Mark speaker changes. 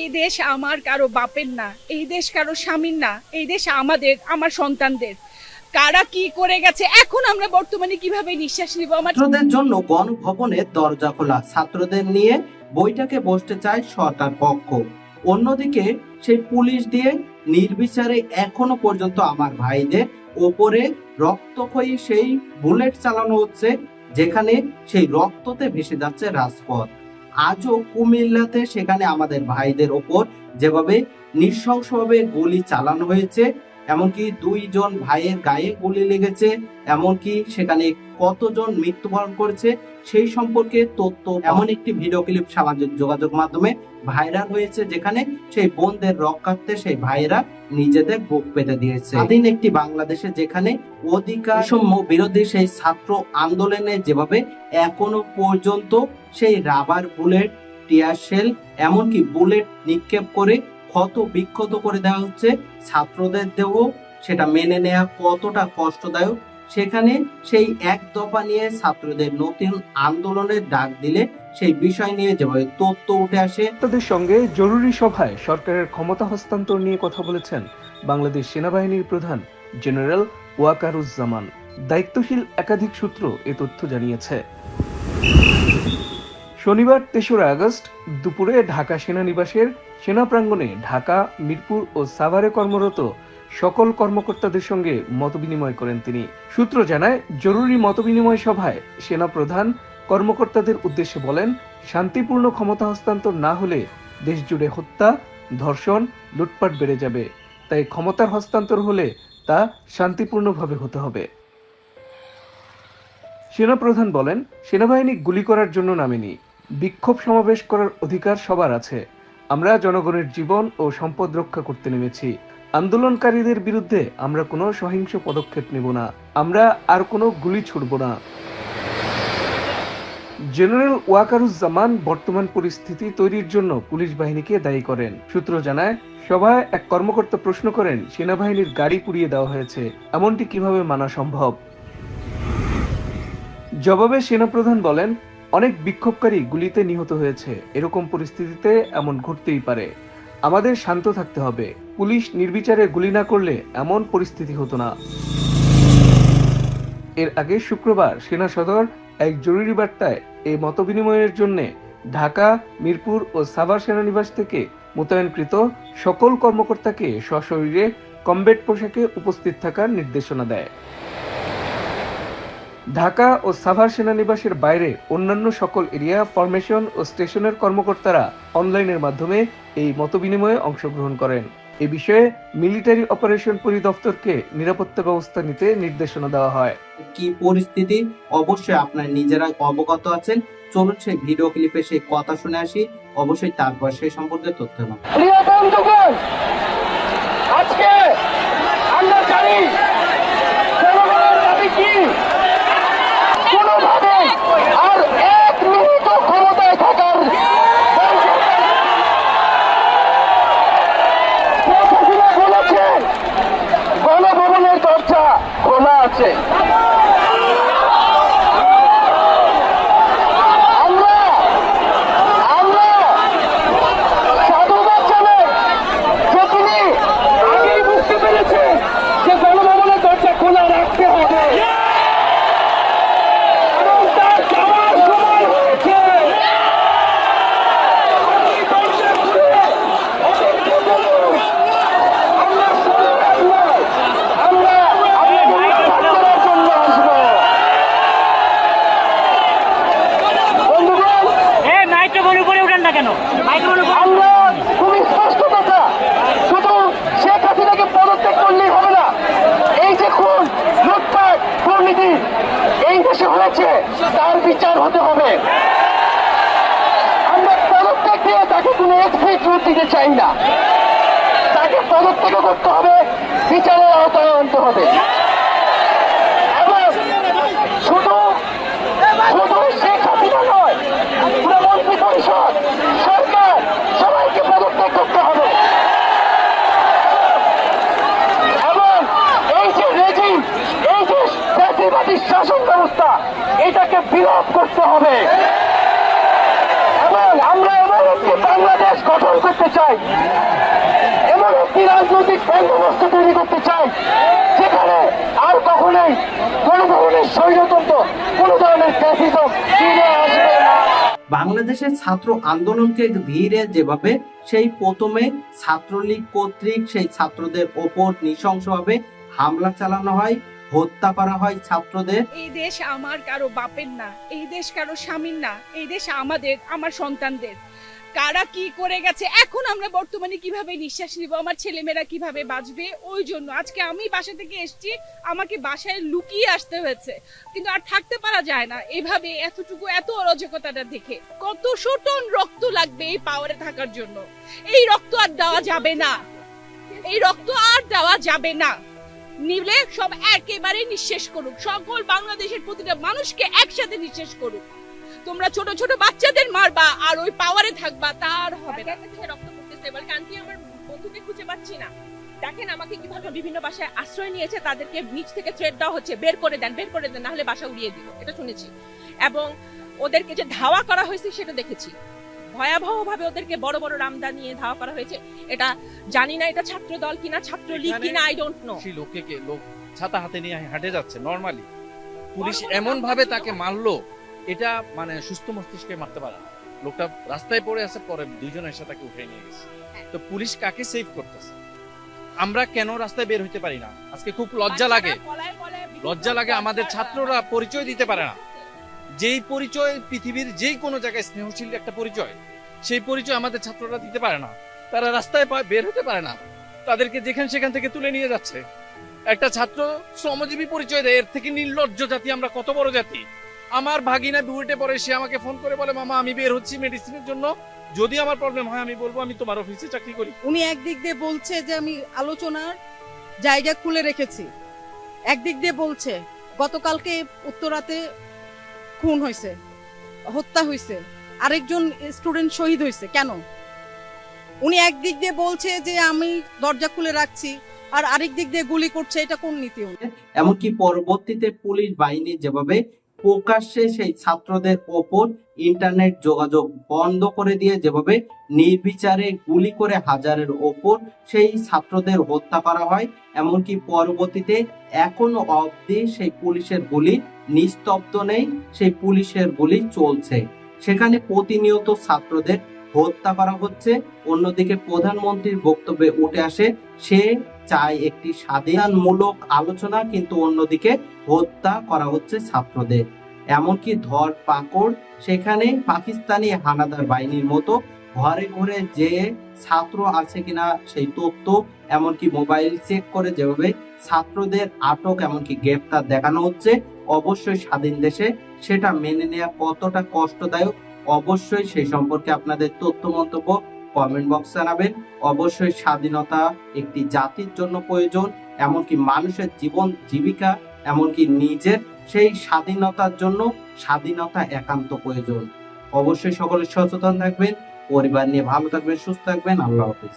Speaker 1: এই দেশ আমার কারও বাপের না, এই দেশ কারও স্বামীর না, এই দেশ আমাদের, আমার সন্তানদের। কারা কি করে গেছে? এখন আমরা বর্তমানে কীভাবে নিঃশ্বাস নিব? আমার
Speaker 2: ছাত্রদের জন্য গণভবনের দরজা খোলা। ছাত্রদের নিয়ে বইটাকে বসতে চায় সরকার পক্ষ। অন্যদিকে সেই পুলিশ দিয়ে নির্বিচারে এখনও পর্যন্ত আমার ভাইদের ওপরে রক্ত রক্তক্ষয়ী সেই বুলেট চালানো হচ্ছে, যেখানে সেই রক্ততে ভেসে যাচ্ছে রাজপথ। আজও কুমিল্লাতে সেখানে আমাদের ভাইদের ওপর যেভাবে নৃশংসভাবে গুলি চালানো হয়েছে এমনকি দুইজন ভাইয়ের গায়ে গুলি লেগেছে, এমনকি সেখানে কতজন মৃত্যুবরণ করেছে, সেই সম্পর্কে তথ্য এমন একটি ভিডিও ক্লিপ সামাজিক যোগাযোগ মাধ্যমে ভাইরাল হয়েছে, যেখানে সেই বোনদের রক্ষার্থে সেই ভাইয়েরা নিজেদের বুক পেতে দিয়েছে। স্বাধীন একটি বাংলাদেশে যেখানে অধিকার সাম্য বিরোধী সেই ছাত্র আন্দোলনে যেভাবে এখনও পর্যন্ত সেই রাবার বুলেট টিয়ার শেল এমনকি বুলেট নিক্ষেপ করে ক্ষত বিক্ষত করে দেওয়া হচ্ছে। ছাত্রদের দেহ সেটা মেনে নেওয়া কতটা কষ্টদায়ক, সেখানে সেই এক দফা নিয়ে ছাত্রদের নতুন আন্দোলনের ডাক দিলে সেই বিষয় নিয়ে যেভাবে তথ্য উঠে আসে।
Speaker 3: তাদের সঙ্গে জরুরি সভায় সরকারের ক্ষমতা হস্তান্তর নিয়ে কথা বলেছেন বাংলাদেশ সেনাবাহিনীর প্রধান জেনারেল ওয়াকারুজ্জামান। দায়িত্বশীল একাধিক সূত্র এ তথ্য জানিয়েছে। শনিবার তেসরা আগস্ট দুপুরে ঢাকা সেনানিবাসের সেনা প্রাঙ্গণে ঢাকা, মিরপুর ও সাভারে কর্মরত সকল কর্মকর্তাদের সঙ্গে মতবিনিময় করেন তিনি। সূত্র জানায়, জরুরি মতবিনিময় সভায় সেনা প্রধান কর্মকর্তাদের উদ্দেশ্যে বলেন, শান্তিপূর্ণ ক্ষমতা হস্তান্তর না হলে দেশ জুড়ে হত্যা, ধর্ষণ, লুটপাট বেড়ে যাবে। তাই ক্ষমতার হস্তান্তর হলে তা শান্তিপূর্ণভাবে হতে হবে। সেনাপ্রধান বলেন, সেনাবাহিনী গুলি করার জন্য নামেনি। বিক্ষোভ সমাবেশ করার অধিকার সবার আছে। আমরা জনগণের জীবন ও সম্পদ রক্ষা করতে নেমেছি। আন্দোলনকারীদের বিরুদ্ধে আমরা কোনো সহিংস পদক্ষেপ নেব না। আমরা আর কোনো গুলি ছুড়ব না। জেনারেল ওয়াকারুজ্জামান বর্তমান পরিস্থিতি তৈরির জন্য পুলিশ বাহিনীকে দায়ী করেন। সূত্র জানায়, সভায় এক কর্মকর্তা প্রশ্ন করেন, সেনাবাহিনীর গাড়ি পুড়িয়ে দেওয়া হয়েছে। এমনটি কীভাবে মানা সম্ভব? জবাবে সেনাপ্রধান বলেন অনেক বিক্ষোভকারী গুলিতে নিহত হয়েছে। এরকম পরিস্থিতিতে এমন ঘটতেই পারে। আমাদের শান্ত থাকতে হবে। পুলিশ নির্বিচারে গুলি না করলে এমন পরিস্থিতি হতো না। এর আগে শুক্রবার সেনা সদর এক জরুরি বার্তায় এই মতবিনিময়ের জন্য ঢাকা, মিরপুর ও সাভার সেনানিবাস থেকে মোতায়েনকৃত সকল কর্মকর্তাকে সশরীরে কমবেট পোশাকে উপস্থিত থাকার নির্দেশনা দেয়। ঢাকা ও সাভার সেনানিবাসের বাইরে অন্যান্য সকল এরিয়া ফরমেশন ও স্টেশনের কর্মকর্তারা অনলাইনের মাধ্যমে এই মতবিনিময়ে অংশগ্রহণ করেন। এ বিষয়ে মিলিটারি অপারেশন পরিদপ্তরকে নিরাপত্তা ব্যবস্থা নিতে নির্দেশনা দেওয়া হয়।
Speaker 2: কি পরিস্থিতি? অবশ্যই আপনার নিজেরা অবগত আছেন। চলুন সেই ভিডিও ক্লিপে সেই কথা শুনে আসি। অবশ্যই তারপর সেই সম্পর্কে তথ্য নেব
Speaker 4: আজকে আমরা জানি জনগণের দাবি কি কোনোভাবে আর এক মিনিট ক্ষমতায় থাকার প্রশাসনে বলেছেন গণভবনের দরজা খোলা আছে আমরা আমরা সাধুবাদ জানাই যে তিনি আগেই বুঝতে পেরেছেন যে গণভবনের দরজা খোলা রাখতে হবে এবং তার যাওয়ার সময় হয়েছে আপনি দরজা খুলে অপেক্ষা করুন। আমরা শুরু রাখব। আমরা আপনাকে উদ্ধার করার জন্য আসব বন্ধুগণ
Speaker 5: এ মাইক্রোফোন উপরে উঠেন না কেন মাইক্রোফোন উপরে
Speaker 4: আমরা খুবই স্পষ্ট কথা শুধু শেখ হাসিনাকে পদত্যাগ করলেই হবে না এই যে খুন লুটপাট দুর্নীতি এই দেশে হয়েছে তার বিচার হতে হবে আমরা পদত্যাগ দিয়ে তাকে কোনো এক্সিট রুট দিতে চাই না। তাকে পদত্যাগ করতে হবে, বিচারের আওতায় আনতে হবে। এবং পরিষদ, সরকার, সবাইকে করতে হবে। এবং এই যে এই যে শাসন ব্যবস্থা, এটাকে বিলোপ করতে হবে এবং আমরা এমন একটি বাংলাদেশ গঠন করতে চাই। এমন একটি রাজনৈতিক বন্দোবস্ত তৈরি করতে চাই যেখানে আর কখনোই কোন ধরনের স্বৈরতন্ত্র কোন ধরনের ফ্যাসিজম ফিরে আসবে না।
Speaker 2: বাংলাদেশের ছাত্র আন্দোলনকে ঘিরে যেভাবে সেই প্রথমে ছাত্রলীগ কর্তৃক সেই ছাত্রদের ওপর নৃশংসভাবে হামলা চালানো হয় হত্যা করা হয় ছাত্রদের।
Speaker 1: এই দেশ আমার কারও বাপের না এই দেশ কারও স্বামীর না এই দেশ আমাদের আমার সন্তানদের। কারা কি করে গেছে? এখন আমরা বর্তমানে কীভাবে নিঃশ্বাস নিব? আমার ছেলেমেয়েরা কীভাবে বাঁচবে? ওই জন্য আজকে আমি বাসা থেকে এসেছি, আমাকে বাসায় লুকিয়ে আসতে হয়েছে। কিন্তু আর থাকতে পারা যায় না। এভাবে এতটুকু, এত অরাজকতাটা দেখে কত টন রক্ত লাগবে এই পাওয়ারে থাকার জন্য। এই রক্ত আর দেওয়া যাবে না। এই রক্ত আর দেওয়া যাবে না। নিলে সব একেবারে নিঃশেষ করুক। সকল বাংলাদেশের প্রতিটা মানুষকে একসাথে নিঃশেষ করুক। তোমরা ছোট ছোট বাচ্চাদের মারবা আর ওই পাওয়ারে থাকবা তার হবে। না
Speaker 6: রক্ত পড়তেছে। বলে আন্টি আমার বন্ধুকে খুঁজে পাচ্ছি না। দেখেন আমাকে কীভাবে বিভিন্ন বাসায় আশ্রয় নিয়েছে তাদেরকে নিচ থেকে থ্রেড দেওয়া হচ্ছে। বের করে দেন বের করে দেন নাহলে বাসা উড়িয়ে দিব। এটা শুনেছি। এবং ওদেরকে যে ধাওয়া করা হয়েছে সেটা দেখেছি। ভয়াবহ ভাবে ওদেরকে বড় বড় রামদা নিয়ে ধাওয়া করা হয়েছে। এটা জানি না এটা ছাত্র দল কিনা ছাত্র লীগ কিনা আই ডোন্ট নো
Speaker 7: লোককে কে? লোক ছাতা হাতে নিয়ে হাঁটে যাচ্ছে নর্মালি পুলিশ এমন ভাবে তাকে মারলো এটা মানে সুস্থ মস্তিষ্কে মারতে পারে না। লোকটা রাস্তায় পড়ে আছে পরে দুইজন এসে তাকে উঠে নিয়ে গেছে। তো পুলিশ কাকে সেভ করতেছে? আমরা কেন রাস্তায় বের হইতে পারি না? আজকে খুব লজ্জা লাগে। লজ্জা লাগে আমাদের ছাত্ররা পরিচয় দিতে পারে না। যেই পরিচয় পৃথিবীর যেই কোনো জায়গায় স্নেহশীল একটা পরিচয় সেই পরিচয় আমাদের ছাত্ররা দিতে পারে না। তারা রাস্তায় বের হতে পারে না। তাদেরকে যেখান সেখান থেকে তুলে নিয়ে যাচ্ছে। একটা ছাত্র শ্রমজীবী পরিচয় দেয় এর থেকে নির্লজ্জ জাতি আমরা কত বড় জাতি? আমার ভাগিনা বুয়েটে পরে সে আমাকে ফোন করে বলে মামা আমি বের হচ্ছি মেডিসিনের জন্য। যদি আমার প্রবলেম হয় আমি বলব আমি তোমার অফিসে চাকরি করি।
Speaker 8: উনি একদিক দিয়ে বলছে যে আমি আলোচনার জায়গা খুলে রেখেছি। একদিক দিয়ে বলছে গতকালকে উত্তরাতে খুন হয়েছে হত্যা হয়েছে আরেকজন স্টুডেন্ট শহীদ হয়েছে। কেন? উনি একদিক দিয়ে বলছে যে আমি দরজা খুলে রাখছি। আর আরেক দিক দিয়ে গুলি করছে এটা কোন নীতি
Speaker 2: এমনকি পরবর্তীতে পুলিশ বাহিনী যেভাবে প্রকাশ্যে সেই ছাত্রদের ওপর ইন্টারনেট যোগাযোগ বন্ধ করে দিয়ে যেভাবে নির্বিচারে গুলি করে হাজারের ওপর সেই ছাত্রদের হত্যা করা হয়, এমনকি পরবর্তীতে এখনও অবধি সেই পুলিশের গুলি নিস্তব্ধ নেই, সেই পুলিশের গুলি চলছে। সেখানে প্রতিনিয়ত ছাত্রদের হত্যা করা হচ্ছে। অন্যদিকে প্রধানমন্ত্রীর বক্তব্যে উঠে আসে, সে চায় একটি স্বাধীনমূলক আলোচনা, কিন্তু অন্যদিকে হত্যা করা হচ্ছে ছাত্রদের। এমনকি ধর পাকড়, সেখানে পাকিস্তানি হানাদার বাহিনীর মতো ঘরে ঘরে যে ছাত্র আছে কিনা সেই তথ্য, এমনকি মোবাইল চেক করে যেভাবে ছাত্রদের আটক, এমনকি গ্রেপ্তার দেখানো হচ্ছে, অবশ্যই স্বাধীন দেশে সেটা মেনে নেওয়া কতটা কষ্টদায়ক? অবশ্যই সেই সম্পর্কে আপনাদের তথ্য মন্তব্য কমেন্ট বক্স জানাবেন। অবশ্যই স্বাধীনতা একটি জাতির জন্য প্রয়োজন, এমনকি মানুষের জীবন, জীবিকা, এমনকি নিজের সেই স্বাধীনতার জন্য স্বাধীনতা একান্ত প্রয়োজন। অবশ্যই সকলে সচেতন থাকবেন, পরিবার নিয়ে ভালো থাকবেন, সুস্থ থাকবেন। আল্লাহ হাফিজ।